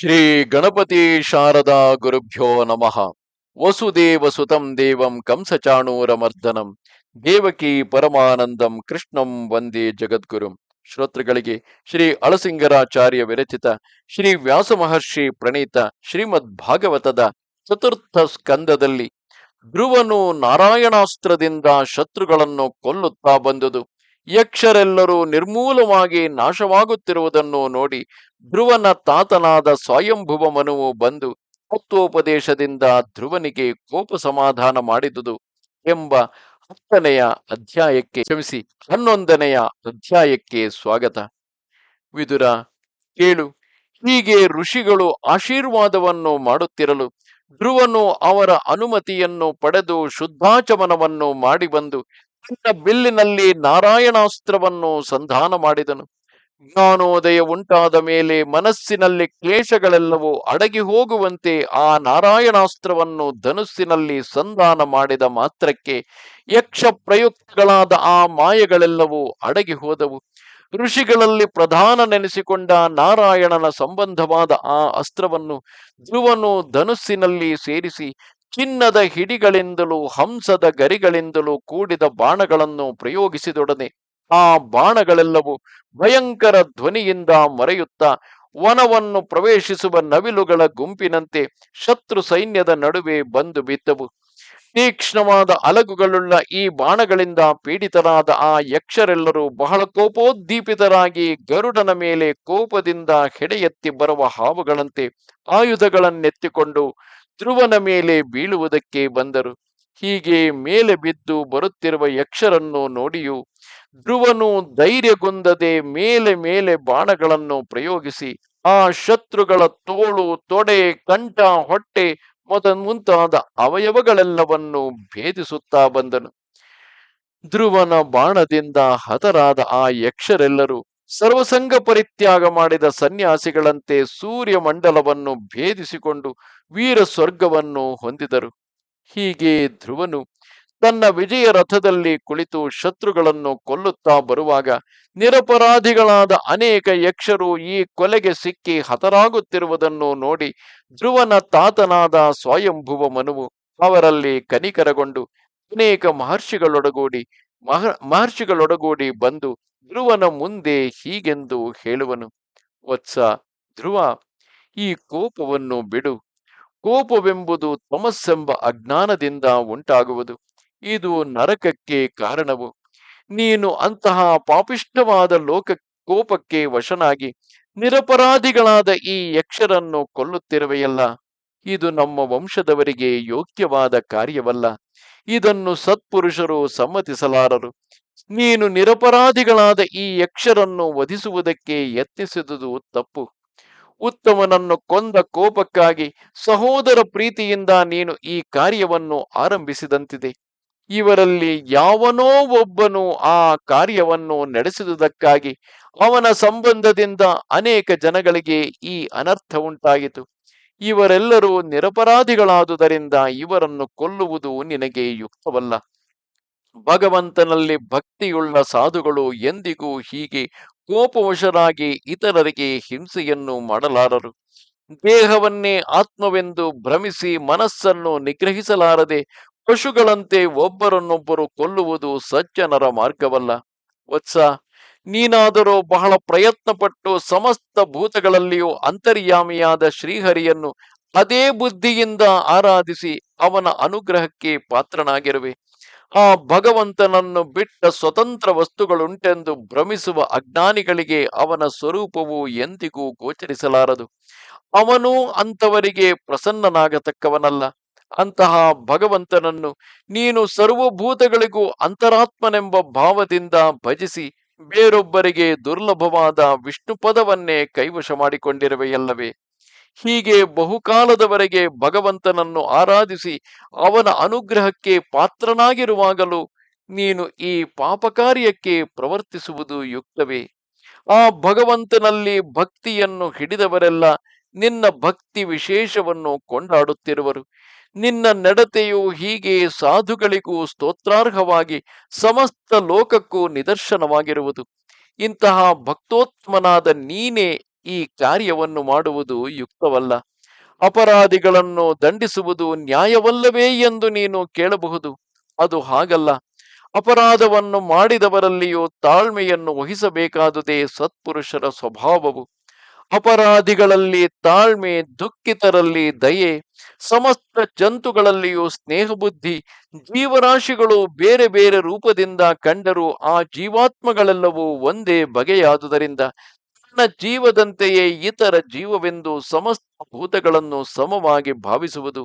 ಶ್ರೀ ಗಣಪತಿ ಶಾರದಾ ಗುರುಭ್ಯೋ ನಮಃ. ವಸುದೇವ ಸುತಂ ದೇವಂ ಕಂಸಚಾಣೂರಮರ್ದನಂ. ದೇವಕಿ ಪರಮಾನಂದಂ ಕೃಷ್ಣಂ ವಂದೇ ಜಗದ್ಗುರುಂ. ಶ್ರೋತೃಗಳಿಗೆ ಶ್ರೀ ಅಳಸಿಂಗರಾಚಾರ್ಯ ವಿರಚಿತ ಶ್ರೀ ವ್ಯಾಸ ಮಹರ್ಷಿ ಪ್ರಣೀತ ಶ್ರೀಮದ್ ಭಾಗವತದ ಚತುರ್ಥ ಸ್ಕಂದದಲ್ಲಿ ಧ್ರುವನು ನಾರಾಯಣಾಸ್ತ್ರದಿಂದ ಶತ್ರುಗಳನ್ನು ಕೊಲ್ಲುತ್ತಾ ಬಂದುದು. ಯಕ್ಷರೆಲ್ಲರೂ ನಿರ್ಮೂಲವಾಗಿ ನಾಶವಾಗುತ್ತಿರುವುದನ್ನು ನೋಡಿ ಧ್ರುವನ ತಾತನಾದ ಸ್ವಯಂಭುವ ಮನುವು ಬಂದು ತತ್ವೋಪದೇಶದಿಂದ ಧ್ರುವನಿಗೆ ಕೋಪ ಸಮಾಧಾನ ಮಾಡಿದುದು ಎಂಬ ಹತ್ತನೆಯ ಅಧ್ಯಾಯಕ್ಕೆ ಕ್ಷಮಿಸಿ ಹನ್ನೊಂದನೆಯ ಅಧ್ಯಾಯಕ್ಕೆ ಸ್ವಾಗತ. ವಿದುರ, ಕೇಳು, ಹೀಗೆ ಋಷಿಗಳು ಆಶೀರ್ವಾದವನ್ನು ಮಾಡುತ್ತಿರಲು ಧ್ರುವನು ಅವರ ಅನುಮತಿಯನ್ನು ಪಡೆದು ಶುದ್ಧಾಚಮನವನ್ನು ಮಾಡಿ ಬಂದು ಬಿಲ್ಲಿನಲ್ಲಿ ನಾರಾಯಣಾಸ್ತ್ರವನ್ನು ಸಂಧಾನ ಮಾಡಿದನು. ಜ್ಞಾನೋದಯ ಉಂಟಾದ ಮೇಲೆ ಮನಸ್ಸಿನಲ್ಲಿ ಕ್ಲೇಶಗಳೆಲ್ಲವೂ ಅಡಗಿ ಹೋಗುವಂತೆ ಆ ನಾರಾಯಣಾಸ್ತ್ರವನ್ನು ಧನುಸ್ಸಿನಲ್ಲಿ ಸಂಧಾನ ಮಾಡಿದ ಮಾತ್ರಕ್ಕೆ ಯಕ್ಷ ಪ್ರಯುಕ್ತಗಳಾದ ಆ ಮಾಯಗಳೆಲ್ಲವೂ ಅಡಗಿ ಹೋದವು. ಋಷಿಗಳಲ್ಲಿ ಪ್ರಧಾನ ನೆನೆಸಿಕೊಂಡ ನಾರಾಯಣನ ಸಂಬಂಧವಾದ ಆ ಅಸ್ತ್ರವನ್ನು ಧ್ರುವನು ಧನುಸ್ಸಿನಲ್ಲಿ ಸೇರಿಸಿ ಚಿನ್ನದ ಹಿಡಿಗಳಿಂದಲೂ ಹಂಸದ ಗರಿಗಳಿಂದಲೂ ಕೂಡಿದ ಬಾಣಗಳನ್ನು ಪ್ರಯೋಗಿಸಿದೊಡನೆ ಆ ಬಾಣಗಳೆಲ್ಲವೂ ಭಯಂಕರ ಧ್ವನಿಯಿಂದ ಮರೆಯುತ್ತಾ ವನವನ್ನು ಪ್ರವೇಶಿಸುವ ನವಿಲುಗಳ ಗುಂಪಿನಂತೆ ಶತ್ರು ಸೈನ್ಯದ ನಡುವೆ ಬಂದು ಬಿದ್ದವು. ತೀಕ್ಷ್ಣವಾದ ಅಲಗುಗಳುಳ್ಳ ಈ ಬಾಣಗಳಿಂದ ಪೀಡಿತರಾದ ಆ ಯಕ್ಷರೆಲ್ಲರೂ ಬಹಳ ಕೋಪೋದ್ದೀಪಿತರಾಗಿ ಗರುಡನ ಮೇಲೆ ಕೋಪದಿಂದ ಹೆಡೆಯೆತ್ತಿ ಬರುವ ಹಾವುಗಳಂತೆ ಆಯುಧಗಳನ್ನೆತ್ತಿಕೊಂಡು ಧ್ರುವನ ಮೇಲೆ ಬೀಳುವುದಕ್ಕೆ ಬಂದರು. ಹೀಗೆ ಮೇಲೆ ಬಿದ್ದು ಬರುತ್ತಿರುವ ಯಕ್ಷರನ್ನು ನೋಡಿಯೂ ಧ್ರುವನು ಧೈರ್ಯಗೊಂದದೆ ಮೇಲೆ ಮೇಲೆ ಬಾಣಗಳನ್ನು ಪ್ರಯೋಗಿಸಿ ಆ ಶತ್ರುಗಳ ತೋಳು, ತೊಡೆ, ಕಂಠ, ಹೊಟ್ಟೆ ಮೊದ ಮುಂತಾದ ಅವಯವಗಳೆಲ್ಲವನ್ನು ಭೇದಿಸುತ್ತಾ ಬಂದನು. ಧ್ರುವನ ಬಾಣದಿಂದ ಹತರಾದ ಆ ಯಕ್ಷರೆಲ್ಲರೂ ಸರ್ವಸಂಗ ಪರಿತ್ಯಾಗ ಮಾಡಿದ ಸನ್ಯಾಸಿಗಳಂತೆ ಸೂರ್ಯ ಮಂಡಲವನ್ನು ಭೇದಿಸಿಕೊಂಡು ವೀರ ಸ್ವರ್ಗವನ್ನು ಹೊಂದಿದರು. ಹೀಗೆ ಧ್ರುವನು ತನ್ನ ವಿಜಯ ರಥದಲ್ಲಿ ಕುಳಿತು ಶತ್ರುಗಳನ್ನು ಕೊಲ್ಲುತ್ತಾ ಬರುವಾಗ ನಿರಪರಾಧಿಗಳಾದ ಅನೇಕ ಯಕ್ಷರು ಈ ಕೊಲೆಗೆ ಸಿಕ್ಕಿ ಹತರಾಗುತ್ತಿರುವುದನ್ನು ನೋಡಿ ಧ್ರುವನ ತಾತನಾದ ಸ್ವಯಂಭುವ ಮನುವು ಅವರಲ್ಲಿ ಕನಿಕರಗೊಂಡು ಅನೇಕ ಮಹರ್ಷಿಗಳೊಡಗೂಡಿ ಮಹ, ಮಹರ್ಷಿಗಳೊಡಗೂಡಿ ಬಂದು ಧ್ರುವನ ಮುಂದೆ ಹೀಗೆಂದು ಹೇಳುವನು. ವತ್ಸ ಧ್ರುವ, ಈ ಕೋಪವನ್ನು ಬಿಡು. ಕೋಪವೆಂಬುದು ತಮಸ್ಸೆಂಬ ಅಜ್ಞಾನದಿಂದ ಉಂಟಾಗುವುದು. ಇದು ನರಕಕ್ಕೆ ಕಾರಣವು. ನೀನು ಅಂತಹ ಪಾಪಿಷ್ಠವಾದ ಲೋಕ, ಕೋಪಕ್ಕೆ ವಶನಾಗಿ ನಿರಪರಾಧಿಗಳಾದ ಈ ಯಕ್ಷರನ್ನು ಕೊಲ್ಲುತ್ತಿರುವೆಯಲ್ಲ. ಇದು ನಮ್ಮ ವಂಶದವರಿಗೆ ಯೋಗ್ಯವಾದ ಕಾರ್ಯವಲ್ಲ. ಇದನ್ನು ಸತ್ಪುರುಷರು ಸಮ್ಮತಿಸಲಾರರು. ನೀನು ನಿರಪರಾಧಿಗಳಾದ ಈ ಯಕ್ಷರನ್ನು ವಧಿಸುವುದಕ್ಕೆ ಯತ್ನಿಸಿದುದು ತಪ್ಪು. ಉತ್ತಮನನ್ನು ಕೊಂದ ಕೋಪಕ್ಕಾಗಿ ಸಹೋದರ ಪ್ರೀತಿಯಿಂದ ನೀನು ಈ ಕಾರ್ಯವನ್ನು ಆರಂಭಿಸಿದಂತಿದೆ. ಇವರಲ್ಲಿ ಯಾವನೋ ಒಬ್ಬನು ಆ ಕಾರ್ಯವನ್ನು ನಡೆಸಿದುದಕ್ಕಾಗಿ ಅವನ ಸಂಬಂಧದಿಂದ ಅನೇಕ ಜನಗಳಿಗೆ ಈ ಅನರ್ಥ ಉಂಟಾಯಿತು. ಇವರೆಲ್ಲರೂ ನಿರಪರಾಧಿಗಳಾದುದರಿಂದ ಇವರನ್ನು ಕೊಲ್ಲುವುದು ನಿನಗೆ ಯುಕ್ತವಲ್ಲ. ಭಗವಂತನಲ್ಲಿ ಭಕ್ತಿಯುಳ್ಳ ಸಾಧುಗಳು ಎಂದಿಗೂ ಹೀಗೆ ಕೋಪವಶರಾಗಿ ಇತರರಿಗೆ ಹಿಂಸೆಯನ್ನು ಮಾಡಲಾರರು. ದೇಹವನ್ನೇ ಆತ್ಮವೆಂದು ಭ್ರಮಿಸಿ ಮನಸ್ಸನ್ನು ನಿಗ್ರಹಿಸಲಾರದೆ ಪಶುಗಳಂತೆ ಒಬ್ಬರನ್ನೊಬ್ಬರು ಕೊಲ್ಲುವುದು ಸಜ್ಜನರ ಮಾರ್ಗವಲ್ಲ. ವತ್ಸ ನೀನಾದರೂ ಬಹಳ ಪ್ರಯತ್ನಪಟ್ಟು ಸಮಸ್ತ ಭೂತಗಳಲ್ಲಿಯೂ ಅಂತರ್ಯಾಮಿಯಾದ ಶ್ರೀಹರಿಯನ್ನು ಅದೇ ಬುದ್ಧಿಯಿಂದ ಆರಾಧಿಸಿ ಅವನ ಅನುಗ್ರಹಕ್ಕೆ ಪಾತ್ರನಾಗಿರುವೆ. ಆ ಭಗವಂತನನ್ನು ಬಿಟ್ಟ ಸ್ವತಂತ್ರ ವಸ್ತುಗಳುಂಟೆಂದು ಭ್ರಮಿಸುವ ಅಜ್ಞಾನಿಗಳಿಗೆ ಅವನ ಸ್ವರೂಪವು ಎಂದಿಗೂ ಗೋಚರಿಸಲಾರದು. ಅವನೂ ಅಂತವರಿಗೆ ಪ್ರಸನ್ನನಾಗತಕ್ಕವನಲ್ಲ. ಅಂತಹ ಭಗವಂತನನ್ನು ನೀನು ಸರ್ವಭೂತಗಳಿಗೂ ಅಂತರಾತ್ಮನೆಂಬ ಭಾವದಿಂದ ಭಜಿಸಿ ಬೇರೊಬ್ಬರಿಗೆ ದುರ್ಲಭವಾದ ವಿಷ್ಣು ಪದವನ್ನೇ ಕೈವಶ ಮಾಡಿಕೊಂಡಿರುವೆಯಲ್ಲವೇ? ಹೀಗೆ ಬಹುಕಾಲದವರೆಗೆ ಭಗವಂತನನ್ನು ಆರಾಧಿಸಿ ಅವನ ಅನುಗ್ರಹಕ್ಕೆ ಪಾತ್ರನಾಗಿರುವಾಗಲೂ ನೀನು ಈ ಪಾಪಕಾರ್ಯಕ್ಕೆ ಪ್ರವರ್ತಿಸುವುದು ಯುಕ್ತವೇ? ಆ ಭಗವಂತನಲ್ಲಿ ಭಕ್ತಿಯನ್ನು ಹಿಡಿದವರೆಲ್ಲ ನಿನ್ನ ಭಕ್ತಿ ವಿಶೇಷವನ್ನು ಕೊಂಡಾಡುತ್ತಿರುವರು. ನಿನ್ನ ನಡತೆಯು ಹೀಗೆ ಸಾಧುಗಳಿಗೂ ಸ್ತೋತ್ರಾರ್ಹವಾಗಿ ಸಮಸ್ತ ಲೋಕಕ್ಕೂ ನಿದರ್ಶನವಾಗಿರುವುದು. ಇಂತಹ ಭಕ್ತೋತ್ಮನಾದ ನೀನೇ ಈ ಕಾರ್ಯವನ್ನು ಮಾಡುವುದು ಯುಕ್ತವಲ್ಲ. ಅಪರಾಧಿಗಳನ್ನು ದಂಡಿಸುವುದು ನ್ಯಾಯವಲ್ಲವೇ ಎಂದು ನೀನು ಕೇಳಬಹುದು. ಅದು ಹಾಗಲ್ಲ. ಅಪರಾಧವನ್ನು ಮಾಡಿದವರಲ್ಲಿಯೂ ತಾಳ್ಮೆಯನ್ನು ವಹಿಸಬೇಕಾದುದೇ ಸತ್ಪುರುಷರ ಸ್ವಭಾವವು. ಅಪರಾಧಿಗಳಲ್ಲಿ ತಾಳ್ಮೆ ದುಃಖಿತರಲ್ಲಿ ದಯೆ. ಸಮಸ್ತ ಜಂತುಗಳಲ್ಲಿಯೂ ಸ್ನೇಹಬುದ್ಧಿ, ಜೀವರಾಶಿಗಳು ಬೇರೆ ಬೇರೆ ರೂಪದಿಂದ ಕಂಡರೂ ಆ ಜೀವಾತ್ಮಗಳೆಲ್ಲವೂ ಒಂದೇ ಬಗೆಯಾದುದರಿಂದ ತನ್ನ ಜೀವದಂತೆಯೇ ಇತರ ಜೀವವೆಂದು ಸಮಸ್ತ ಭೂತಗಳನ್ನು ಸಮವಾಗಿ ಭಾವಿಸುವುದು.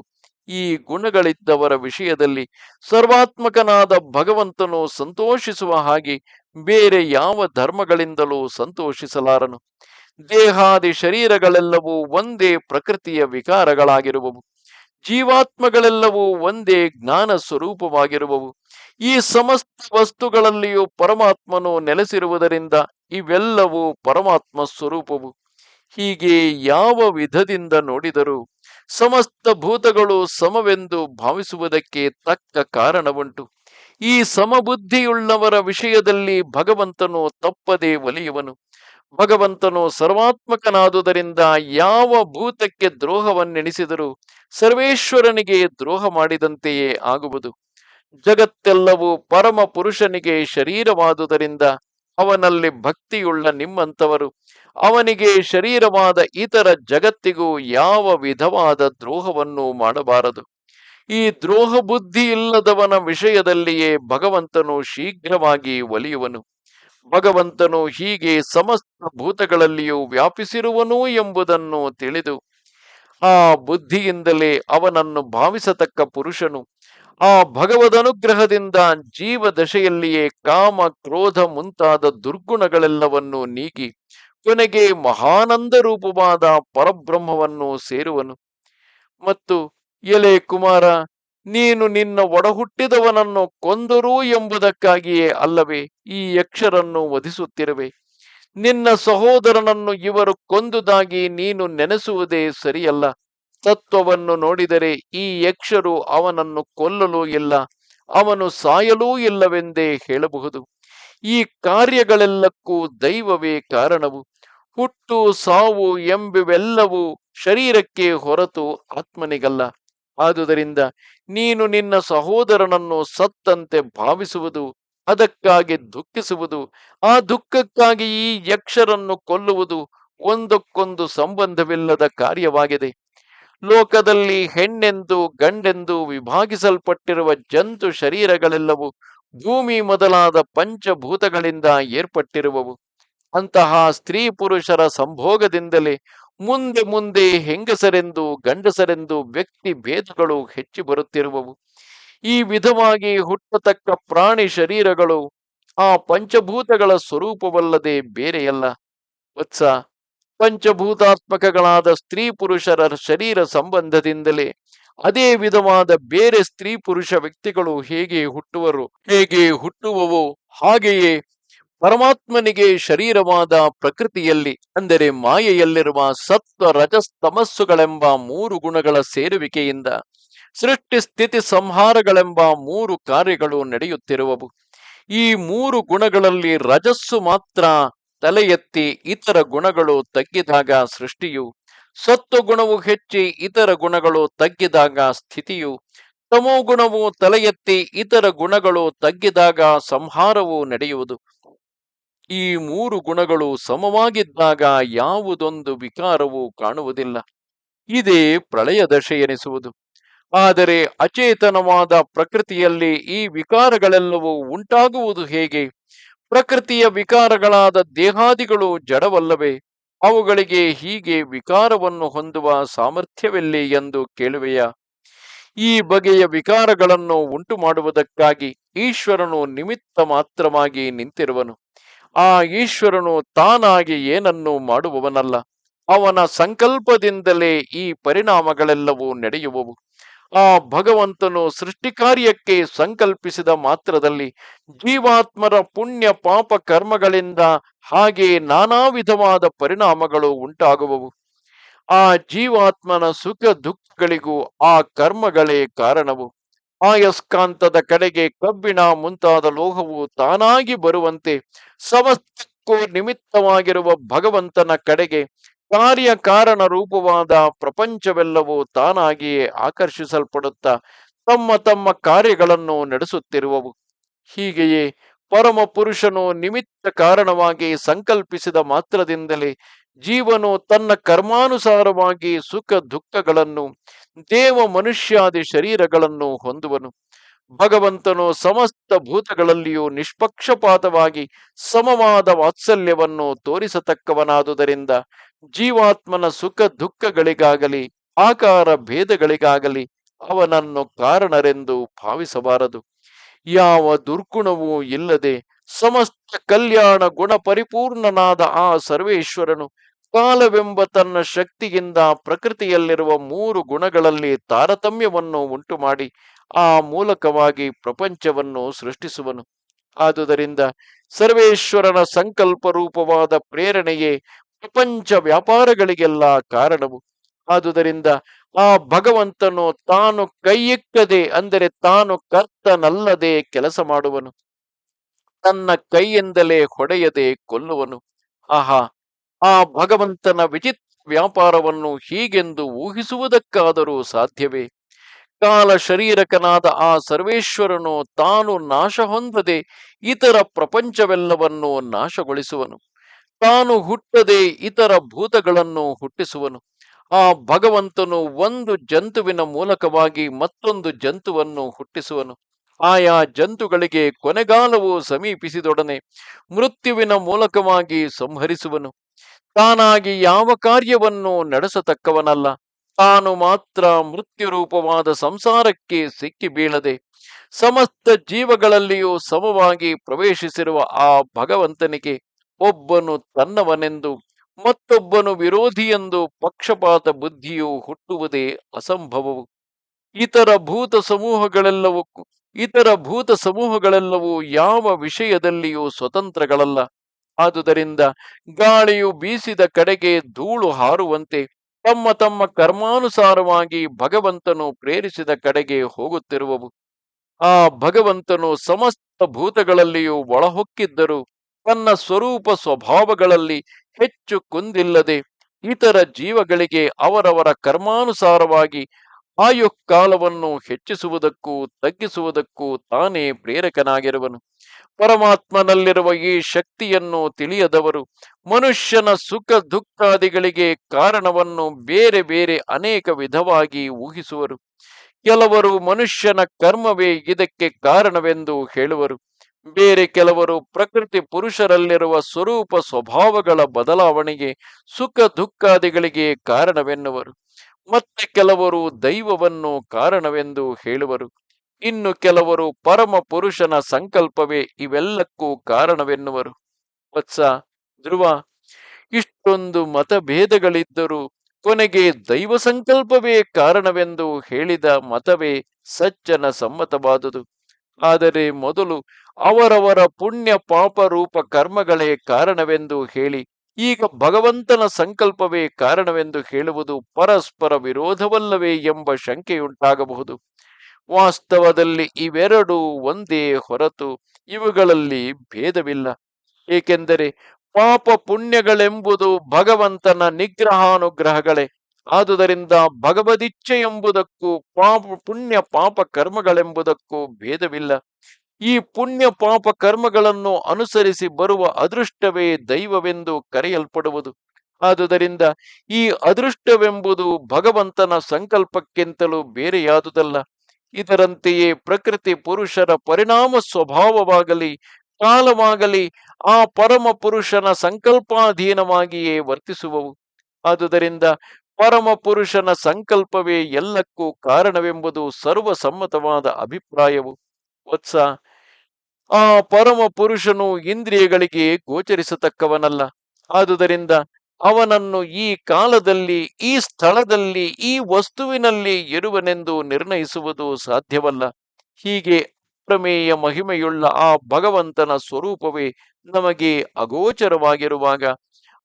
ಈ ಗುಣಗಳಿದ್ದವರ ವಿಷಯದಲ್ಲಿ ಸರ್ವಾತ್ಮಕನಾದ ಭಗವಂತನು ಸಂತೋಷಿಸುವ ಹಾಗೆ ಬೇರೆ ಯಾವ ಧರ್ಮಗಳಿಂದಲೂ ಸಂತೋಷಿಸಲಾರನು. ದೇಹಾದಿ ಶರೀರಗಳೆಲ್ಲವೂ ಒಂದೇ ಪ್ರಕೃತಿಯ ವಿಕಾರಗಳಾಗಿರುವವು. ಜೀವಾತ್ಮಗಳೆಲ್ಲವೂ ಒಂದೇ ಜ್ಞಾನ ಸ್ವರೂಪವಾಗಿರುವವು. ಈ ಸಮಸ್ತ ವಸ್ತುಗಳಲ್ಲಿಯೂ ಪರಮಾತ್ಮನು ನೆಲೆಸಿರುವುದರಿಂದ ಇವೆಲ್ಲವೂ ಪರಮಾತ್ಮ ಸ್ವರೂಪವು. ಹೀಗೆ ಯಾವ ವಿಧದಿಂದ ನೋಡಿದರೂ ಸಮಸ್ತ ಭೂತಗಳು ಸಮವೆಂದು ಭಾವಿಸುವುದಕ್ಕೆ ತಕ್ಕ ಕಾರಣವುಂಟು. ಈ ಸಮಬುದ್ಧಿಯುಳ್ಳವರ ವಿಷಯದಲ್ಲಿ ಭಗವಂತನು ತಪ್ಪದೇ ಒಲಿಯುವನು. ಭಗವಂತನು ಸರ್ವಾತ್ಮಕನಾದುದರಿಂದ ಯಾವ ಭೂತಕ್ಕೆ ದ್ರೋಹವನ್ನೆಣಿಸಿದರೂ ಸರ್ವೇಶ್ವರನಿಗೆ ದ್ರೋಹ ಮಾಡಿದಂತೆಯೇ ಆಗುವುದು. ಜಗತ್ತೆಲ್ಲವೂ ಪರಮ ಪುರುಷನಿಗೆ ಶರೀರವಾದುದರಿಂದ ಅವನಲ್ಲಿ ಭಕ್ತಿಯುಳ್ಳ ನಿಮ್ಮಂತವರು ಅವನಿಗೆ ಶರೀರವಾದ ಇತರ ಜಗತ್ತಿಗೂ ಯಾವ ವಿಧವಾದ ದ್ರೋಹವನ್ನು ಮಾಡಬಾರದು. ಈ ದ್ರೋಹ ಬುದ್ಧಿ ಇಲ್ಲದವನ ವಿಷಯದಲ್ಲಿಯೇ ಭಗವಂತನು ಶೀಘ್ರವಾಗಿ ಒಲಿಯುವನು. ಭಗವಂತನು ಹೀಗೆ ಸಮಸ್ತ ಭೂತಗಳಲ್ಲಿಯೂ ವ್ಯಾಪಿಸಿರುವನು ಎಂಬುದನ್ನು ತಿಳಿದು ಆ ಬುದ್ಧಿಯಿಂದಲೇ ಅವನನ್ನು ಭಾವಿಸತಕ್ಕ ಪುರುಷನು. ಆ ಭಗವದನುಗ್ರಹದಿಂದ ಜೀವ ದಶೆಯಲ್ಲಿಯೇ ಕಾಮ, ಕ್ರೋಧ ಮುಂತಾದ ದುರ್ಗುಣಗಳೆಲ್ಲವನ್ನು ನೀಗಿ ಕೊನೆಗೆ ಮಹಾನಂದ ರೂಪವಾದ ಪರಬ್ರಹ್ಮವನ್ನು ಸೇರುವನು. ಮತ್ತು ಎಲೆ ಕುಮಾರ ನೀನು ನಿನ್ನ ಒಡಹುಟ್ಟಿದವನನ್ನು ಕೊಂದರು ಎಂಬುದಕ್ಕಾಗಿಯೇ ಅಲ್ಲವೇ ಈ ಯಕ್ಷರನ್ನು ವಧಿಸುತ್ತಿರುವೆ. ನಿನ್ನ ಸಹೋದರನನ್ನು ಇವರು ಕೊಂದುದಾಗಿ ನೀನು ನೆನೆಸುವುದೇ ಸರಿಯಲ್ಲ. ತತ್ವವನ್ನು ನೋಡಿದರೆ ಈ ಯಕ್ಷರು ಅವನನ್ನು ಕೊಲ್ಲಲೂ ಇಲ್ಲ, ಅವನು ಸಾಯಲೂ ಇಲ್ಲವೆಂದೇ ಹೇಳಬಹುದು. ಈ ಕಾರ್ಯಗಳೆಲ್ಲಕ್ಕೂ ದೈವವೇ ಕಾರಣವು. ಹುಟ್ಟು, ಸಾವು ಎಂಬಿವೆಲ್ಲವೂ ಶರೀರಕ್ಕೆ ಹೊರತು ಆತ್ಮನಿಗಲ್ಲ. ಆದುದರಿಂದ ನೀನು ನಿನ್ನ ಸಹೋದರನನ್ನು ಸತ್ತಂತೆ ಭಾವಿಸುವುದು, ಅದಕ್ಕಾಗಿ ದುಃಖಿಸುವುದು, ಆ ದುಃಖಕ್ಕಾಗಿ ಈ ಯಕ್ಷರನ್ನು ಕೊಲ್ಲುವುದು ಒಂದಕ್ಕೊಂದು ಸಂಬಂಧವಿಲ್ಲದ ಕಾರ್ಯವಾಗಿದೆ. ಲೋಕದಲ್ಲಿ ಹೆಣ್ಣೆಂದು ಗಂಡೆಂದು ವಿಭಾಗಿಸಲ್ಪಟ್ಟಿರುವ ಜಂತು ಶರೀರಗಳೆಲ್ಲವೂ ಭೂಮಿ ಮೊದಲಾದ ಪಂಚಭೂತಗಳಿಂದ ಏರ್ಪಟ್ಟಿರುವವು. ಅಂತಹ ಸ್ತ್ರೀ ಪುರುಷರ ಸಂಭೋಗದಿಂದಲೇ ಮುಂದೆ ಮುಂದೆ ಹೆಂಗಸರೆಂದು, ಗಂಡಸರೆಂದು ವ್ಯಕ್ತಿ ಭೇದಗಳು ಹೆಚ್ಚಿ ಬರುತ್ತಿರುವವು. ಈ ವಿಧವಾಗಿ ಹುಟ್ಟತಕ್ಕ ಪ್ರಾಣಿ ಶರೀರಗಳು ಆ ಪಂಚಭೂತಗಳ ಸ್ವರೂಪವಲ್ಲದೆ ಬೇರೆಯಲ್ಲ. ವತ್ಸ, ಪಂಚಭೂತಾತ್ಮಕಗಳಾದ ಸ್ತ್ರೀ ಪುರುಷರ ಶರೀರ ಸಂಬಂಧದಿಂದಲೇ ಅದೇ ವಿಧವಾದ ಬೇರೆ ಸ್ತ್ರೀ ಪುರುಷ ವ್ಯಕ್ತಿಗಳು ಹೇಗೆ ಹುಟ್ಟುವರು, ಹೇಗೆ ಹುಟ್ಟುವವೋ ಹಾಗೆಯೇ ಪರಮಾತ್ಮನಿಗೆ ಶರೀರವಾದ ಪ್ರಕೃತಿಯಲ್ಲಿ, ಅಂದರೆ ಮಾಯೆಯಲ್ಲಿರುವ ಸತ್ವ ರಜಸ್ತಮಸ್ಸುಗಳೆಂಬ ಮೂರು ಗುಣಗಳ ಸೇರುವಿಕೆಯಿಂದ, ಸೃಷ್ಟಿ ಸ್ಥಿತಿ ಸಂಹಾರಗಳೆಂಬ ಮೂರು ಕಾರ್ಯಗಳು ನಡೆಯುತ್ತಿರುವವು. ಈ ಮೂರು ಗುಣಗಳಲ್ಲಿ ರಜಸ್ಸು ಮಾತ್ರ ತಲೆ ಎತ್ತಿ ಇತರ ಗುಣಗಳು ತಗ್ಗಿದಾಗ ಸೃಷ್ಟಿಯು ಸತ್ತು ಗುಣವು ಹೆಚ್ಚಿ ಇತರ ಗುಣಗಳು ತಗ್ಗಿದಾಗ ಸ್ಥಿತಿಯು, ತಮೋ ಗುಣವು ತಲೆ ಎತ್ತಿ ಇತರ ಗುಣಗಳು ತಗ್ಗಿದಾಗ ಸಂಹಾರವು ನಡೆಯುವುದು. ಈ ಮೂರು ಗುಣಗಳು ಸಮವಾಗಿದ್ದಾಗ ಯಾವುದೊಂದು ವಿಕಾರವೂ ಕಾಣುವುದಿಲ್ಲ. ಇದೇ ಪ್ರಳಯ ದಶೆ ಎನಿಸುವುದು. ಆದರೆ ಅಚೇತನವಾದ ಪ್ರಕೃತಿಯಲ್ಲಿ ಈ ವಿಕಾರಗಳೆಲ್ಲವೂ ಉಂಟಾಗುವುದು ಹೇಗೆ? ಪ್ರಕೃತಿಯ ವಿಕಾರಗಳಾದ ದೇಹಾದಿಗಳು ಜಡವಲ್ಲವೇ? ಅವುಗಳಿಗೆ ಹೀಗೆ ವಿಕಾರವನ್ನು ಹೊಂದುವ ಸಾಮರ್ಥ್ಯವೆಲ್ಲಿ ಎಂದು ಕೇಳುವೆಯ? ಈ ಬಗೆಯ ವಿಕಾರಗಳನ್ನು ಉಂಟು ಮಾಡುವುದಕ್ಕಾಗಿ ಈಶ್ವರನು ನಿಮಿತ್ತ ಮಾತ್ರವಾಗಿ ನಿಂತಿರುವನು. ಆ ಈಶ್ವರನು ತಾನಾಗಿ ಏನನ್ನೂ ಮಾಡುವವನಲ್ಲ. ಅವನ ಸಂಕಲ್ಪದಿಂದಲೇ ಈ ಪರಿಣಾಮಗಳೆಲ್ಲವೂ ನಡೆಯುವವು. ಆ ಭಗವಂತನು ಸೃಷ್ಟಿ ಕಾರ್ಯಕ್ಕೆ ಸಂಕಲ್ಪಿಸಿದ ಮಾತ್ರದಲ್ಲಿ ಜೀವಾತ್ಮರ ಪುಣ್ಯ ಪಾಪ ಕರ್ಮಗಳಿಂದ ಹಾಗೆ ನಾನಾ ವಿಧವಾದ ಪರಿಣಾಮಗಳು ಉಂಟಾಗುವವು. ಆ ಜೀವಾತ್ಮನ ಸುಖ ದುಃಖಗಳಿಗೂ ಆ ಕರ್ಮಗಳೇ ಕಾರಣವು. ಆಯಸ್ಕಾಂತದ ಕಡೆಗೆ ಕಬ್ಬಿಣ ಮುಂತಾದ ಲೋಹವು ತಾನಾಗಿ ಬರುವಂತೆ ಸಮಸ್ತಕ್ಕೂ ನಿಮಿತ್ತವಾಗಿರುವ ಭಗವಂತನ ಕಡೆಗೆ ಕಾರ್ಯಕಾರಣ ರೂಪವಾದ ಪ್ರಪಂಚವೆಲ್ಲವೂ ತಾನಾಗಿಯೇ ಆಕರ್ಷಿಸಲ್ಪಡುತ್ತಾ, ತಮ್ಮ ತಮ್ಮ ಕಾರ್ಯಗಳನ್ನು ನಡೆಸುತ್ತಿರುವವು. ಹೀಗೆಯೇ ಪರಮ ಪುರುಷನು ನಿಮಿತ್ತ ಕಾರಣವಾಗಿ ಸಂಕಲ್ಪಿಸಿದ ಮಾತ್ರದಿಂದಲೇ ಜೀವನು ತನ್ನ ಕರ್ಮಾನುಸಾರವಾಗಿ ಸುಖ ದುಃಖಗಳನ್ನು ದೇವ ಮನುಷ್ಯಾದಿ ಶರೀರಗಳನ್ನು ಹೊಂದುವನು. ಭಗವಂತನು ಸಮಸ್ತ ಭೂತಗಳಲ್ಲಿಯೂ ನಿಷ್ಪಕ್ಷಪಾತವಾಗಿ ಸಮವಾದ ವಾತ್ಸಲ್ಯವನ್ನು ತೋರಿಸತಕ್ಕವನಾದುದರಿಂದ ಜೀವಾತ್ಮನ ಸುಖ ದುಃಖಗಳಿಗಾಗಲಿ, ಆಕಾರ ಭೇದಗಳಿಗಾಗಲಿ ಅವನನ್ನು ಕಾರಣರೆಂದು ಭಾವಿಸಬಾರದು. ಯಾವ ದುರ್ಗುಣವೂ ಇಲ್ಲದೆ ಸಮಸ್ತ ಕಲ್ಯಾಣ ಗುಣ ಪರಿಪೂರ್ಣನಾದ ಆ ಸರ್ವೇಶ್ವರನು ಕಾಲವೆಂಬ ತನ್ನ ಶಕ್ತಿಯಿಂದ ಪ್ರಕೃತಿಯಲ್ಲಿರುವ ಮೂರು ಗುಣಗಳಲ್ಲಿ ತಾರತಮ್ಯವನ್ನು ಉಂಟು ಮಾಡಿ ಆ ಮೂಲಕವಾಗಿ ಪ್ರಪಂಚವನ್ನು ಸೃಷ್ಟಿಸುವನು. ಆದುದರಿಂದ ಸರ್ವೇಶ್ವರನ ಸಂಕಲ್ಪ ರೂಪವಾದ ಪ್ರೇರಣೆಯೇ ಪ್ರಪಂಚ ವ್ಯಾಪಾರಗಳಿಗೆಲ್ಲ ಕಾರಣವು. ಆದುದರಿಂದ ಆ ಭಗವಂತನು ತಾನು ಕೈಯಿಕ್ಕದೆ ಅಂದರೆ ತಾನು ಕರ್ತನಲ್ಲದೆ ಕೆಲಸ ಮಾಡುವನು. ತನ್ನ ಕೈಯಿಂದಲೇ ಹೊಡೆಯದೆ ಕೊಲ್ಲುವನು. ಆಹಾ ಆ ಭಗವಂತನ ವಿಚಿತ್ ವ್ಯಾಪಾರವನ್ನು ಹೀಗೆಂದು ಊಹಿಸುವುದಕ್ಕಾದರೂ ಸಾಧ್ಯವೇ? ಕಾಲ ಶರೀರಕನಾದ ಆ ಸರ್ವೇಶ್ವರನು ತಾನು ನಾಶ ಹೊಂದದೆ ಇತರ ಪ್ರಪಂಚವೆಲ್ಲವನ್ನು ನಾಶಗೊಳಿಸುವನು. ತಾನು ಹುಟ್ಟದೆ ಇತರ ಭೂತಗಳನ್ನು ಹುಟ್ಟಿಸುವನು. ಆ ಭಗವಂತನು ಒಂದು ಜಂತುವಿನ ಮೂಲಕವಾಗಿ ಮತ್ತೊಂದು ಜಂತುವನ್ನು ಹುಟ್ಟಿಸುವನು. ಆಯಾ ಜಂತುಗಳಿಗೆ ಕೊನೆಗಾಲವು ಸಮೀಪಿಸಿದೊಡನೆ ಮೃತ್ಯುವಿನ ಮೂಲಕವಾಗಿ ಸಂಹರಿಸುವನು. ತಾನಾಗಿ ಯಾವ ಕಾರ್ಯವನ್ನು ನಡೆಸತಕ್ಕವನಲ್ಲ. ತಾನು ಮಾತ್ರ ಮೃತ್ಯುರೂಪವಾದ ಸಂಸಾರಕ್ಕೆ ಸಿಕ್ಕಿ ಬೀಳದೆ, ಸಮಸ್ತ ಜೀವಗಳಲ್ಲಿಯೂ ಸಮವಾಗಿ ಪ್ರವೇಶಿಸಿರುವ ಆ ಭಗವಂತನಿಗೆ ಒಬ್ಬನು ತನ್ನವನೆಂದು, ಮತ್ತೊಬ್ಬನು ವಿರೋಧಿಯೆಂದು ಪಕ್ಷಪಾತ ಬುದ್ಧಿಯು ಹುಟ್ಟುವುದೇ ಅಸಂಭವವು. ಇತರ ಭೂತ ಸಮೂಹಗಳೆಲ್ಲವೂ, ಇತರ ಭೂತ ಸಮೂಹಗಳೆಲ್ಲವೂ ಯಾವ ವಿಷಯದಲ್ಲಿಯೂ ಸ್ವತಂತ್ರಗಳಲ್ಲ. ಆದುದರಿಂದ ಗಾಳಿಯು ಬೀಸಿದ ಕಡೆಗೆ ಧೂಳು ಹಾರುವಂತೆ ತಮ್ಮ ತಮ್ಮ ಕರ್ಮಾನುಸಾರವಾಗಿ ಭಗವಂತನು ಪ್ರೇರಿಸಿದ ಕಡೆಗೆ ಹೋಗುತ್ತಿರುವವು. ಆ ಭಗವಂತನು ಸಮಸ್ತ ಭೂತಗಳಲ್ಲಿಯೂ ಒಳಹೊಕ್ಕಿದ್ದರೂ ತನ್ನ ಸ್ವರೂಪ ಸ್ವಭಾವಗಳಲ್ಲಿ ಹೆಚ್ಚು ಕುಂದಿಲ್ಲದೆ ಇತರ ಜೀವಗಳಿಗೆ ಅವರವರ ಕರ್ಮಾನುಸಾರವಾಗಿ ಆಯುಕ್ಕಾಲವನ್ನು ಹೆಚ್ಚಿಸುವುದಕ್ಕೂ ತಗ್ಗಿಸುವುದಕ್ಕೂ ತಾನೇ ಪ್ರೇರಕನಾಗಿರುವನು. ಪರಮಾತ್ಮನಲ್ಲಿರುವ ಈ ಶಕ್ತಿಯನ್ನು ತಿಳಿಯದವರು ಮನುಷ್ಯನ ಸುಖ ದುಃಖಾದಿಗಳಿಗೆ ಕಾರಣವನ್ನು ಬೇರೆ ಬೇರೆ ಅನೇಕ ವಿಧವಾಗಿ ಊಹಿಸುವರು. ಕೆಲವರು ಮನುಷ್ಯನ ಕರ್ಮವೇ ಇದಕ್ಕೆ ಕಾರಣವೆಂದು ಹೇಳುವರು. ಬೇರೆ ಕೆಲವರು ಪ್ರಕೃತಿ ಪುರುಷರಲ್ಲಿರುವ ಸ್ವರೂಪ ಸ್ವಭಾವಗಳ ಬದಲಾವಣೆಗೆ ಸುಖ ದುಃಖಾದಿಗಳಿಗೆ ಕಾರಣವೆನ್ನುವರು. ಮತ್ತೆ ಕೆಲವರು ದೈವವನ್ನು ಕಾರಣವೆಂದು ಹೇಳುವರು. ಇನ್ನು ಕೆಲವರು ಪರಮ ಪುರುಷನ ಸಂಕಲ್ಪವೇ ಇವೆಲ್ಲಕ್ಕೂ ಕಾರಣವೆನ್ನುವರು. ವತ್ಸ ಧ್ರುವ, ಇಷ್ಟೊಂದು ಮತಭೇದಗಳಿದ್ದರೂ ಕೊನೆಗೆ ದೈವ ಸಂಕಲ್ಪವೇ ಕಾರಣವೆಂದು ಹೇಳಿದ ಮತವೇ ಸಜ್ಜನ ಸಮ್ಮತವಾದುದು. ಆದರೆ ಮೊದಲು ಅವರವರ ಪುಣ್ಯ ಪಾಪ ರೂಪ ಕರ್ಮಗಳೇ ಕಾರಣವೆಂದು ಹೇಳಿ, ಈಗ ಭಗವಂತನ ಸಂಕಲ್ಪವೇ ಕಾರಣವೆಂದು ಹೇಳುವುದು ಪರಸ್ಪರ ವಿರೋಧವಲ್ಲವೇ ಎಂಬ ಶಂಕೆಯುಂಟಾಗಬಹುದು. ವಾಸ್ತವದಲ್ಲಿ ಇವೆರಡೂ ಒಂದೇ ಹೊರತು ಇವುಗಳಲ್ಲಿ ಭೇದವಿಲ್ಲ. ಏಕೆಂದರೆ ಪಾಪ ಪುಣ್ಯಗಳೆಂಬುದು ಭಗವಂತನ ನಿಗ್ರಹಾನುಗ್ರಹಗಳೇ. ಆದುದರಿಂದ ಭಗವದಿಚ್ಛೆ ಎಂಬುದಕ್ಕೂ ಪಾಪ ಪುಣ್ಯ ಪಾಪ ಕರ್ಮಗಳೆಂಬುದಕ್ಕೂ ಭೇದವಿಲ್ಲ. ಈ ಪುಣ್ಯ ಪಾಪ ಕರ್ಮಗಳನ್ನು ಅನುಸರಿಸಿ ಬರುವ ಅದೃಷ್ಟವೇ ದೈವವೆಂದು ಕರೆಯಲ್ಪಡುವುದು. ಆದುದರಿಂದ ಈ ಅದೃಷ್ಟವೆಂಬುದು ಭಗವಂತನ ಸಂಕಲ್ಪಕ್ಕಿಂತಲೂ ಬೇರೆಯಾದುದಲ್ಲ. ಇದರಂತೆಯೇ ಪ್ರಕೃತಿ ಪುರುಷರ ಪರಿಣಾಮ ಸ್ವಭಾವವಾಗಲಿ, ಕಾಲವಾಗಲಿ, ಆ ಪರಮ ಪುರುಷನ ಸಂಕಲ್ಪಾಧೀನವಾಗಿಯೇ ವರ್ತಿಸುವವು. ಆದುದರಿಂದ ಪರಮ ಪುರುಷನ ಸಂಕಲ್ಪವೇ ಎಲ್ಲಕ್ಕೂ ಕಾರಣವೆಂಬುದು ಸರ್ವಸಮ್ಮತವಾದ ಅಭಿಪ್ರಾಯವು. ವತ್ಸ, ಆ ಪರಮ ಪುರುಷನು ಇಂದ್ರಿಯಗಳಿಗೆ ಗೋಚರಿಸತಕ್ಕವನಲ್ಲ. ಆದುದರಿಂದ ಅವನನ್ನು ಈ ಕಾಲದಲ್ಲಿ, ಈ ಸ್ಥಳದಲ್ಲಿ, ಈ ವಸ್ತುವಿನಲ್ಲಿ ಇರುವನೆಂದು ನಿರ್ಣಯಿಸುವುದು ಸಾಧ್ಯವಲ್ಲ. ಹೀಗೆ ಪ್ರಮೇಯ ಮಹಿಮೆಯುಳ್ಳ ಆ ಭಗವಂತನ ಸ್ವರೂಪವೇ ನಮಗೆ ಅಗೋಚರವಾಗಿರುವಾಗ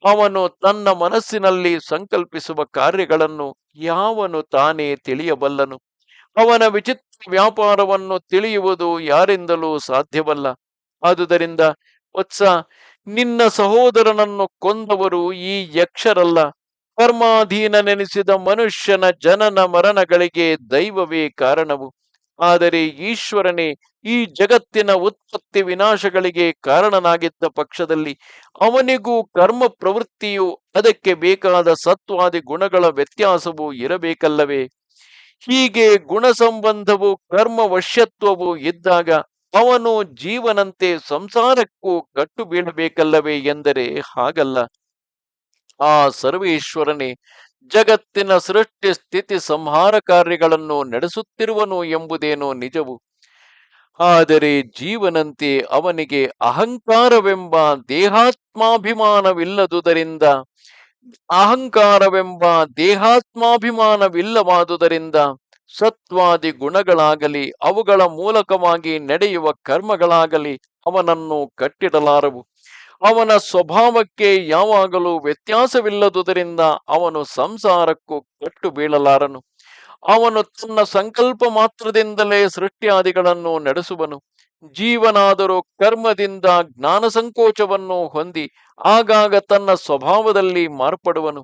ಅವನು ತನ್ನ ಮನಸ್ಸಿನಲ್ಲಿ ಸಂಕಲ್ಪಿಸುವ ಕಾರ್ಯಗಳನ್ನು ಯಾವನು ತಾನೇ ತಿಳಿಯಬಲ್ಲನು. ಅವನ ವಿಚಿತ್ರ ವ್ಯಾಪಾರವನ್ನು ತಿಳಿಯುವುದು ಯಾರಿಂದಲೂ ಸಾಧ್ಯವಲ್ಲ. ಆದುದರಿಂದ ವತ್ಸ ನಿನ್ನ ಸಹೋದರನನ್ನು ಕೊಂದವರು ಈ ಯಕ್ಷರಲ್ಲ. ಕರ್ಮಾಧೀನನೆನಿಸಿದ ಮನುಷ್ಯನ ಜನನ ಮರಣಗಳಿಗೆ ದೈವವೇ ಕಾರಣವು. ಆದರೆ ಈಶ್ವರನೇ, ಈ ಜಗತ್ತಿನ ಉತ್ಪತ್ತಿ ವಿನಾಶಗಳಿಗೆ ಕಾರಣನಾಗಿದ್ದ ಪಕ್ಷದಲ್ಲಿ ಅವನಿಗೂ ಕರ್ಮ ಪ್ರವೃತ್ತಿಯು ಅದಕ್ಕೆ ಬೇಕಾದ ಸತ್ವಾದಿ ಗುಣಗಳ ವ್ಯತ್ಯಾಸವು ಇರಬೇಕಲ್ಲವೇ? ಹೀಗೆ ಗುಣ ಸಂಬಂಧವು ಕರ್ಮ ವಶ್ಯತ್ವವು ಇದ್ದಾಗ ಅವನು ಜೀವನಂತೆ ಸಂಸಾರಕ್ಕೂ ಕಟ್ಟು ಬೀಳಬೇಕಲ್ಲವೇ ಎಂದರೆ ಹಾಗಲ್ಲ. ಆ ಸರ್ವೇಶ್ವರನೇ, ಜಗತ್ತಿನ ಸೃಷ್ಟಿ ಸ್ಥಿತಿ ಸಂಹಾರ ಕಾರ್ಯಗಳನ್ನು ನಡೆಸುತ್ತಿರುವನು ಎಂಬುದೇನೋ ನಿಜವು. ಆದರೆ ಜೀವನಂತೆ ಅವನಿಗೆ ಅಹಂಕಾರವೆಂಬ ದೇಹಾತ್ಮಾಭಿಮಾನವಿಲ್ಲದುದರಿಂದ, ಅಹಂಕಾರವೆಂಬ ದೇಹಾತ್ಮಾಭಿಮಾನವಿಲ್ಲವಾದುದರಿಂದ ಸತ್ವಾದಿ ಗುಣಗಳಾಗಲಿ, ಅವುಗಳ ಮೂಲಕವಾಗಿ ನಡೆಯುವ ಕರ್ಮಗಳಾಗಲಿ ಅವನನ್ನು ಕಟ್ಟಿಡಲಾರವು. ಅವನ ಸ್ವಭಾವಕ್ಕೆ ಯಾವಾಗಲೂ ವ್ಯತ್ಯಾಸವಿಲ್ಲದುದರಿಂದ ಅವನು ಸಂಸಾರಕ್ಕೂ ಕಟ್ಟು ಬೀಳಲಾರನು ಅವನು ತನ್ನ ಸಂಕಲ್ಪ ಮಾತ್ರದಿಂದಲೇ ಸೃಷ್ಟಿಯಾದಿಗಳನ್ನು ನಡೆಸುವನು. ಜೀವನಾದರೂ ಕರ್ಮದಿಂದ ಜ್ಞಾನ ಸಂಕೋಚವನ್ನು ಹೊಂದಿ, ಆಗಾಗ ತನ್ನ ಸ್ವಭಾವದಲ್ಲಿ ಮಾರ್ಪಡುವನು.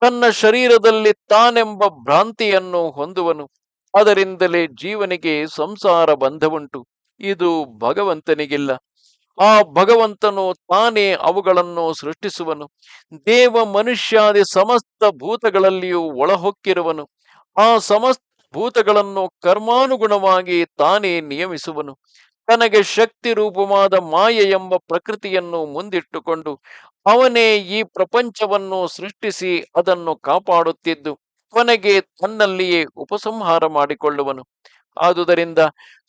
ತನ್ನ ಶರೀರದಲ್ಲಿ ತಾನೆಂಬ ಭ್ರಾಂತಿಯನ್ನು ಹೊಂದುವನು. ಅದರಿಂದಲೇ ಜೀವನಿಗೆ ಸಂಸಾರ ಬಂಧವುಂಟು. ಇದು ಭಗವಂತನಿಗಿಲ್ಲ. ಆ ಭಗವಂತನು ತಾನೇ ಅವುಗಳನ್ನು ಸೃಷ್ಟಿಸುವನು. ದೇವ ಮನುಷ್ಯಾದಿ ಸಮಸ್ತ ಭೂತಗಳಲ್ಲಿಯೂ ಒಳಹೊಕ್ಕಿರುವನು. ಆ ಸಮಸ್ತ ಭೂತಗಳನ್ನು ಕರ್ಮಾನುಗುಣವಾಗಿ ತಾನೇ ನಿಯಮಿಸುವನು. ತನಗೆ ಶಕ್ತಿ ರೂಪವಾದ ಮಾಯೆ ಎಂಬ ಪ್ರಕೃತಿಯನ್ನು ಮುಂದಿಟ್ಟುಕೊಂಡು ಅವನೇ ಈ ಪ್ರಪಂಚವನ್ನು ಸೃಷ್ಟಿಸಿ ಅದನ್ನು ಕಾಪಾಡುತ್ತಿದ್ದು, ಕೊನೆಗೆ ತನ್ನಲ್ಲಿಯೇ ಉಪಸಂಹಾರ ಮಾಡಿಕೊಳ್ಳುವನು. ಆದುದರಿಂದ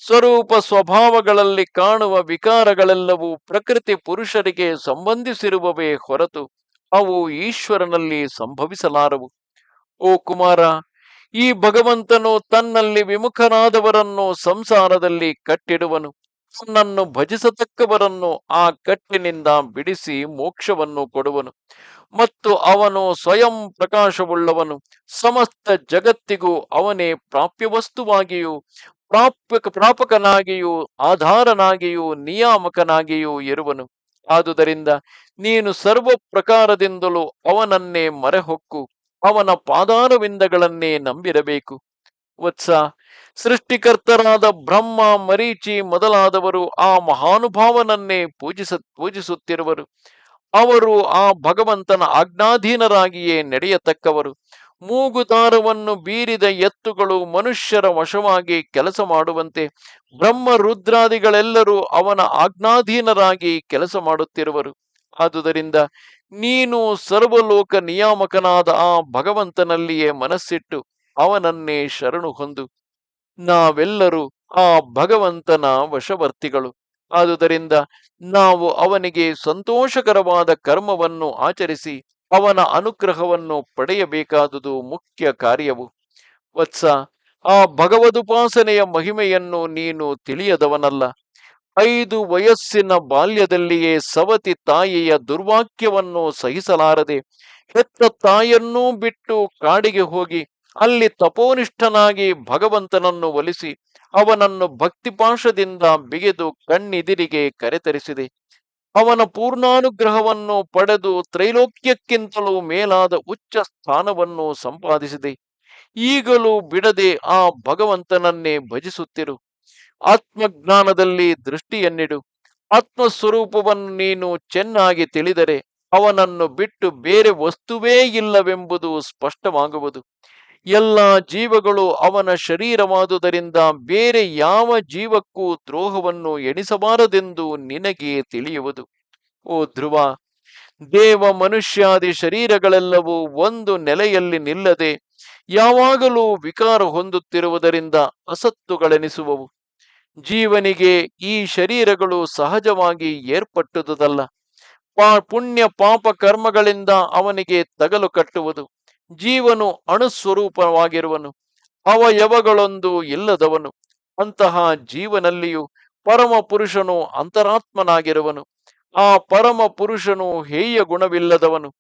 ಸ್ವರೂಪ ಸ್ವಭಾವಗಳಲ್ಲಿ ಕಾಣುವ ವಿಕಾರಗಳೆಲ್ಲವೂ ಪ್ರಕೃತಿ ಪುರುಷರಿಗೆ ಸಂಬಂಧಿಸಿರುವವೇ ಹೊರತು ಅವು ಈಶ್ವರನಲ್ಲಿ ಸಂಭವಿಸಲಾರವು. ಓ ಕುಮಾರ, ಈ ಭಗವಂತನು ತನ್ನಲ್ಲಿ ವಿಮುಖರಾದವರನ್ನು ಸಂಸಾರದಲ್ಲಿ ಕಟ್ಟಿಡುವನು. ತನ್ನನ್ನು ಭಜಿಸತಕ್ಕವರನ್ನು ಆ ಕಟ್ಟಿನಿಂದ ಬಿಡಿಸಿ ಮೋಕ್ಷವನ್ನು ಕೊಡುವನು ಮತ್ತು ಅವನು ಸ್ವಯಂ ಪ್ರಕಾಶವುಳ್ಳವನು. ಸಮಸ್ತ ಜಗತ್ತಿಗೂ ಅವನೇ ಪ್ರಾಪ್ಯ ವಸ್ತುವಾಗಿಯೂ ಪ್ರಾಪ್ಯ ಪ್ರಾಪಕನಾಗಿಯೂ, ಆಧಾರನಾಗಿಯೂ, ನಿಯಾಮಕನಾಗಿಯೂ ಇರುವನು. ಆದುದರಿಂದ ನೀನು ಸರ್ವ ಪ್ರಕಾರದಿಂದಲೂ ಅವನನ್ನೇ ಮರೆಹೊಕ್ಕು, ಅವನ ಪಾದಾರವಿಂದಗಳನ್ನೇ ನಂಬಿರಬೇಕು. ವತ್ಸ ಸೃಷ್ಟಿಕರ್ತರಾದ ಬ್ರಹ್ಮ, ಮರೀಚಿ ಮೊದಲಾದವರು ಆ ಮಹಾನುಭಾವನನ್ನೇ ಪೂಜಿಸ, ಪೂಜಿಸುತ್ತಿರುವರು. ಅವರು ಆ ಭಗವಂತನ ಆಜ್ಞಾಧೀನರಾಗಿಯೇ ನಡೆಯತಕ್ಕವರು. ಮೂಗುದಾರವನ್ನು ಬೀರಿದ ಎತ್ತುಗಳು ಮನುಷ್ಯರ ವಶವಾಗಿ ಕೆಲಸ ಮಾಡುವಂತೆ ಬ್ರಹ್ಮ ರುದ್ರಾದಿಗಳೆಲ್ಲರೂ ಅವನ ಆಜ್ಞಾಧೀನರಾಗಿ ಕೆಲಸ ಮಾಡುತ್ತಿರುವರು. ಆದುದರಿಂದ ನೀನು ಸರ್ವಲೋಕ ನಿಯಾಮಕನಾದ ಆ ಭಗವಂತನಲ್ಲಿಯೇ ಮನಸ್ಸಿಟ್ಟು ಅವನನ್ನೇ ಶರಣು ಹೊಂದು ನಾವೆಲ್ಲರೂ ಆ ಭಗವಂತನ ವಶವರ್ತಿಗಳು. ಆದುದರಿಂದ ನಾವು ಅವನಿಗೆ ಸಂತೋಷಕರವಾದ ಕರ್ಮವನ್ನು ಆಚರಿಸಿ ಅವನ ಅನುಗ್ರಹವನ್ನು ಪಡೆಯಬೇಕಾದುದು ಮುಖ್ಯ ಕಾರ್ಯವು. ವತ್ಸ, ಆ ಭಗವದುಪಾಸನೆಯ ಮಹಿಮೆಯನ್ನು ನೀನು ತಿಳಿಯದವನಲ್ಲ. ಐದು ವಯಸ್ಸಿನ ಬಾಲ್ಯದಲ್ಲಿಯೇ ಸವತಿ ತಾಯಿಯ ದುರ್ವಾಕ್ಯವನ್ನು ಸಹಿಸಲಾರದೆ, ಹೆತ್ತ ತಾಯನ್ನೂ ಬಿಟ್ಟು ಕಾಡಿಗೆ ಹೋಗಿ ಅಲ್ಲಿ ತಪೋನಿಷ್ಠನಾಗಿ ಭಗವಂತನನ್ನು ಒಲಿಸಿ ಅವನನ್ನು ಭಕ್ತಿಪಾಶದಿಂದ ಬಿಗಿದು ಕಣ್ಣಿದಿರಿಗೆ ಕರೆತರಿಸಿದೆ. ಅವನ ಪೂರ್ಣಾನುಗ್ರಹವನ್ನು ಪಡೆದು ತ್ರೈಲೋಕ್ಯಕ್ಕಿಂತಲೂ ಮೇಲಾದ ಉಚ್ಚ ಸ್ಥಾನವನ್ನು ಸಂಪಾದಿಸಿದೆ. ಈಗಲೂ ಬಿಡದೆ ಆ ಭಗವಂತನನ್ನೇ ಭಜಿಸುತ್ತಿರು. ಆತ್ಮಜ್ಞಾನದಲ್ಲಿ ದೃಷ್ಟಿಯನ್ನಿಡು. ಆತ್ಮಸ್ವರೂಪವನ್ನು ನೀನು ಚೆನ್ನಾಗಿ ತಿಳಿದರೆ ಅವನನ್ನು ಬಿಟ್ಟು ಬೇರೆ ವಸ್ತುವೇ ಇಲ್ಲವೆಂಬುದು ಸ್ಪಷ್ಟವಾಗುವುದು. ಎಲ್ಲ ಜೀವಗಳು ಅವನ ಶರೀರವಾದುದರಿಂದ ಬೇರೆ ಯಾವ ಜೀವಕ್ಕೂ ದ್ರೋಹವನ್ನು ಎಣಿಸಬಾರದೆಂದು ನಿನಗೆ ತಿಳಿಯುವುದು. ಓ ಧ್ರುವ, ದೇವ ಮನುಷ್ಯಾದಿ ಶರೀರಗಳೆಲ್ಲವೂ ಒಂದು ನೆಲೆಯಲ್ಲಿ ನಿಲ್ಲದೆ ಯಾವಾಗಲೂ ವಿಕಾರ ಹೊಂದುತ್ತಿರುವುದರಿಂದ ಅಸತ್ತುಗಳೆನಿಸುವವು. ಜೀವನಿಗೆ ಈ ಶರೀರಗಳು ಸಹಜವಾಗಿ ಏರ್ಪಟ್ಟುದಲ್ಲ ಪಾ, ಪುಣ್ಯ ಪಾಪ ಕರ್ಮಗಳಿಂದ ಅವನಿಗೆ ತಗಲು ಕಟ್ಟುವುದು. ಜೀವನು ಅಣುಸ್ವರೂಪವಾಗಿರುವನು, ಅವಯವಗಳೊಂದು ಇಲ್ಲದವನು, ಅಂತಹ ಜೀವನಲ್ಲಿಯೂ ಪರಮ ಪುರುಷನು ಅಂತರಾತ್ಮನಾಗಿರುವನು. ಆ ಪರಮ ಪುರುಷನು ಹೇಯ ಗುಣವಿಲ್ಲದವನು,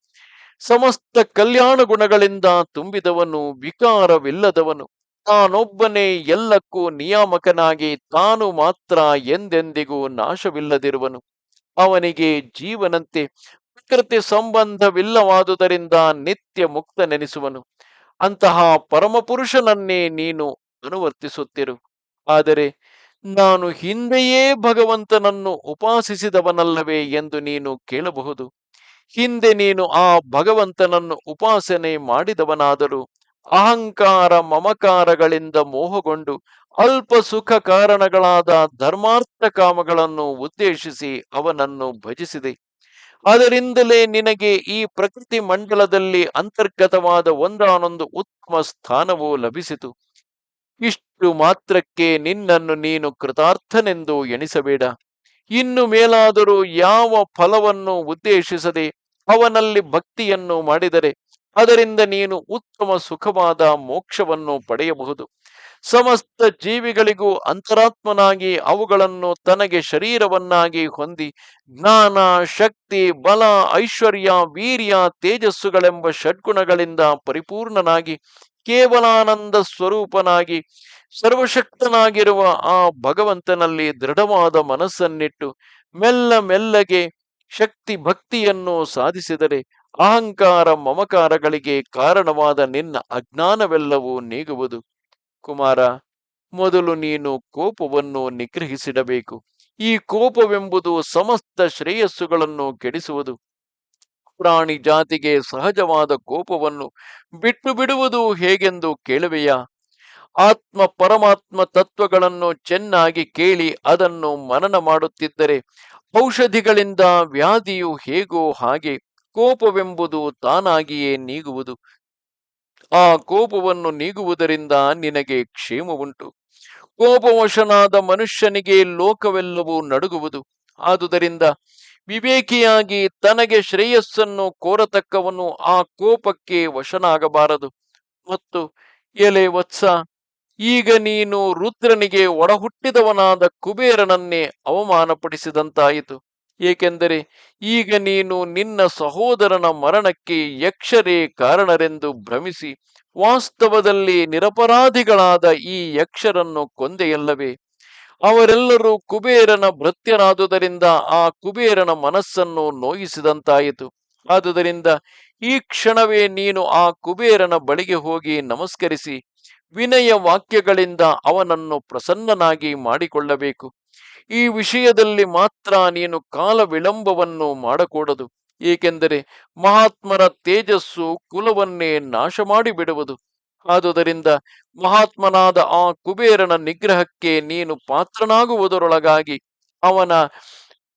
ಸಮಸ್ತ ಕಲ್ಯಾಣ ಗುಣಗಳಿಂದ ತುಂಬಿದವನು, ವಿಕಾರವಿಲ್ಲದವನು. ತಾನೊಬ್ಬನೇ ಎಲ್ಲಕ್ಕೂ ನಿಯಾಮಕನಾಗಿ, ತಾನು ಮಾತ್ರ ಎಂದೆಂದಿಗೂ ನಾಶವಿಲ್ಲದಿರುವನು. ಅವನಿಗೆ ಜೀವನಂತೆ ಪ್ರಕೃತಿ ಸಂಬಂಧವಿಲ್ಲವಾದುದರಿಂದ ನಿತ್ಯ ಮುಕ್ತನೆನಿಸುವನು. ಅಂತಹ ಪರಮಪುರುಷನನ್ನೇ ನೀನು ಅನುವರ್ತಿಸುತ್ತಿರು. ಆದರೆ ನಾನು ಹಿಂದೆಯೇ ಭಗವಂತನನ್ನು ಉಪಾಸಿಸಿದವನಲ್ಲವೇ ಎಂದು ನೀನು ಕೇಳಬಹುದು. ಹಿಂದೆ ನೀನು ಆ ಭಗವಂತನನ್ನು ಉಪಾಸನೆ ಮಾಡಿದವನಾದರೂ ಅಹಂಕಾರ ಮಮಕಾರಗಳಿಂದ ಮೋಹಗೊಂಡು ಅಲ್ಪ ಸುಖ ಕಾರಣಗಳಾದ ಧರ್ಮಾರ್ಥ ಕಾಮಗಳನ್ನು ಉದ್ದೇಶಿಸಿ ಅವನನ್ನು ಭಜಿಸಿದೆ. ಅದರಿಂದಲೇ ನಿನಗೆ ಈ ಪ್ರಕೃತಿ ಮಂಡಲದಲ್ಲಿ ಅಂತರ್ಗತವಾದ ಒಂದಾನೊಂದು ಉತ್ತಮ ಸ್ಥಾನವು ಲಭಿಸಿತು. ಇಷ್ಟು ಮಾತ್ರಕ್ಕೆ ನಿನ್ನನ್ನು ನೀನು ಕೃತಾರ್ಥನೆಂದು ಎಣಿಸಬೇಡ. ಇನ್ನು ಮೇಲಾದರೂ ಯಾವ ಫಲವನ್ನು ಉದ್ದೇಶಿಸದೆ ಅವನಲ್ಲಿ ಭಕ್ತಿಯನ್ನು ಮಾಡಿದರೆ, ಅದರಿಂದ ನೀನು ಉತ್ತಮ ಸುಖವಾದ ಮೋಕ್ಷವನ್ನು ಪಡೆಯಬಹುದು. ಸಮಸ್ತ ಜೀವಿಗಳಿಗೂ ಅಂತರಾತ್ಮನಾಗಿ ಅವುಗಳನ್ನು ತನಗೆ ಶರೀರವನ್ನಾಗಿ ಹೊಂದಿ ಜ್ಞಾನ, ಶಕ್ತಿ, ಬಲ, ಐಶ್ವರ್ಯ, ವೀರ್ಯ, ತೇಜಸ್ಸುಗಳೆಂಬ ಷಡ್ಗುಣಗಳಿಂದ ಪರಿಪೂರ್ಣನಾಗಿ ಕೇವಲಾನಂದ ಸ್ವರೂಪನಾಗಿ ಸರ್ವಶಕ್ತನಾಗಿರುವ ಆ ಭಗವಂತನಲ್ಲಿ ದೃಢವಾದ ಮನಸ್ಸನ್ನಿಟ್ಟು ಮೆಲ್ಲ ಮೆಲ್ಲಗೆ ಶಕ್ತಿ ಭಕ್ತಿಯನ್ನು ಸಾಧಿಸಿದರೆ ಅಹಂಕಾರ ಮಮಕಾರಗಳಿಗೆ ಕಾರಣವಾದ ನಿನ್ನ ಅಜ್ಞಾನವೆಲ್ಲವೂ ನೀಗುವುದು. ಕುಮಾರ, ಮೊದಲು ನೀನು ಕೋಪವನ್ನು ನಿಗ್ರಹಿಸಿಡಬೇಕು. ಈ ಕೋಪವೆಂಬುದು ಸಮಸ್ತ ಶ್ರೇಯಸ್ಸುಗಳನ್ನು ಕೆಡಿಸುವುದು. ಪ್ರಾಣಿ ಜಾತಿಗೆ ಸಹಜವಾದ ಕೋಪವನ್ನು ಬಿಟ್ಟು ಬಿಡುವುದು ಹೇಗೆಂದು ಕೇಳುವೆಯ? ಆತ್ಮ ಪರಮಾತ್ಮ ತತ್ವಗಳನ್ನು ಚೆನ್ನಾಗಿ ಕೇಳಿ ಅದನ್ನು ಮನನ ಮಾಡುತ್ತಿದ್ದರೆ ಔಷಧಿಗಳಿಂದ ವ್ಯಾಧಿಯು ಹೇಗೋ ಹಾಗೆ ಕೋಪವೆಂಬುದು ತಾನಾಗಿಯೇ ನೀಗುವುದು. ಆ ಕೋಪವನ್ನು ನೀಗುವುದರಿಂದ ನಿನಗೆ ಕ್ಷೇಮವುಂಟು. ಕೋಪವಶನಾದ ಮನುಷ್ಯನಿಗೆ ಲೋಕವೆಲ್ಲವೂ ನಡುಗುವುದು. ಆದುದರಿಂದ ವಿವೇಕಿಯಾಗಿ ತನಗೆ ಶ್ರೇಯಸ್ಸನ್ನು ಕೋರತಕ್ಕವನು ಆ ಕೋಪಕ್ಕೆ ವಶನಾಗಬಾರದು. ಮತ್ತು ಎಲೆ ವತ್ಸ, ಈಗ ನೀನು ರುದ್ರನಿಗೆ ಒಡಹುಟ್ಟಿದವನಾದ ಕುಬೇರನನ್ನೇ ಅವಮಾನಪಡಿಸಿದಂತಾಯಿತು. ಏಕೆಂದರೆ ಈಗ ನೀನು ನಿನ್ನ ಸಹೋದರನ ಮರಣಕ್ಕೆ ಯಕ್ಷರೇ ಕಾರಣರೆಂದು ಭ್ರಮಿಸಿ ವಾಸ್ತವದಲ್ಲಿ ನಿರಪರಾಧಿಗಳಾದ ಈ ಯಕ್ಷರನ್ನು ಕೊಂದೆಯಲ್ಲವೇ? ಅವರೆಲ್ಲರೂ ಕುಬೇರನ ಭೃತ್ಯರಾದುದರಿಂದ ಆ ಕುಬೇರನ ಮನಸ್ಸನ್ನು ನೋಯಿಸಿದಂತಾಯಿತು. ಆದುದರಿಂದ ಈ ಕ್ಷಣವೇ ನೀನು ಆ ಕುಬೇರನ ಬಳಿಗೆ ಹೋಗಿ ನಮಸ್ಕರಿಸಿ ವಿನಯ ವಾಕ್ಯಗಳಿಂದ ಅವನನ್ನು ಪ್ರಸನ್ನನಾಗಿ ಮಾಡಿಕೊಳ್ಳಬೇಕು. ಈ ವಿಷಯದಲ್ಲಿ ಮಾತ್ರ ನೀನು ಕಾಲ ವಿಳಂಬವನ್ನು ಮಾಡಕೂಡದು, ಏಕೆಂದರೆ ಮಹಾತ್ಮರ ತೇಜಸ್ಸು ಕುಲವನ್ನೇ ನಾಶ ಮಾಡಿಬಿಡುವುದು ಆದುದರಿಂದ ಮಹಾತ್ಮನಾದ ಆ ಕುಬೇರನ ನಿಗ್ರಹಕ್ಕೆ ನೀನು ಪಾತ್ರನಾಗುವುದರೊಳಗಾಗಿ ಅವನ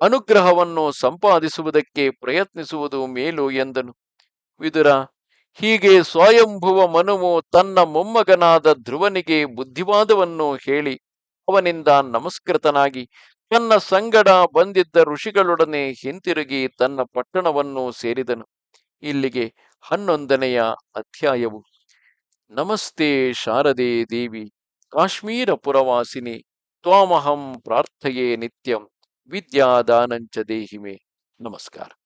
ಅನುಗ್ರಹವನ್ನು ಸಂಪಾದಿಸುವುದಕ್ಕೆ ಪ್ರಯತ್ನಿಸುವುದು ಮೇಲು ಎಂದನು. ವಿದುರ, ಹೀಗೆ ಸ್ವಯಂಭುವ ಮನುವು ತನ್ನ ಮೊಮ್ಮಗನಾದ ಧ್ರುವನಿಗೆ ಬುದ್ಧಿವಾದವನ್ನು ಹೇಳಿ ಅವನಿಂದ ನಮಸ್ಕೃತನಾಗಿ, ತನ್ನ ಸಂಗಡ ಬಂದಿದ್ದ ಋಷಿಗಳೊಡನೆ ಹಿಂತಿರುಗಿ ತನ್ನ ಪಟ್ಟಣವನ್ನು ಸೇರಿದನು. ಇಲ್ಲಿಗೆ ಹನ್ನೊಂದನೆಯ ಅಧ್ಯಾಯವು. ನಮಸ್ತೆ ಶಾರದೆ ದೇವಿ, ಕಾಶ್ಮೀರ ಪುರವಾಸಿನಿ, ತ್ವಾಮಹಂ ಪ್ರಾರ್ಥೆಯೇ ನಿತ್ಯಂ, ವಿದ್ಯಾದಾನಂಚ ದೇಹಿಮೆ. ನಮಸ್ಕಾರ.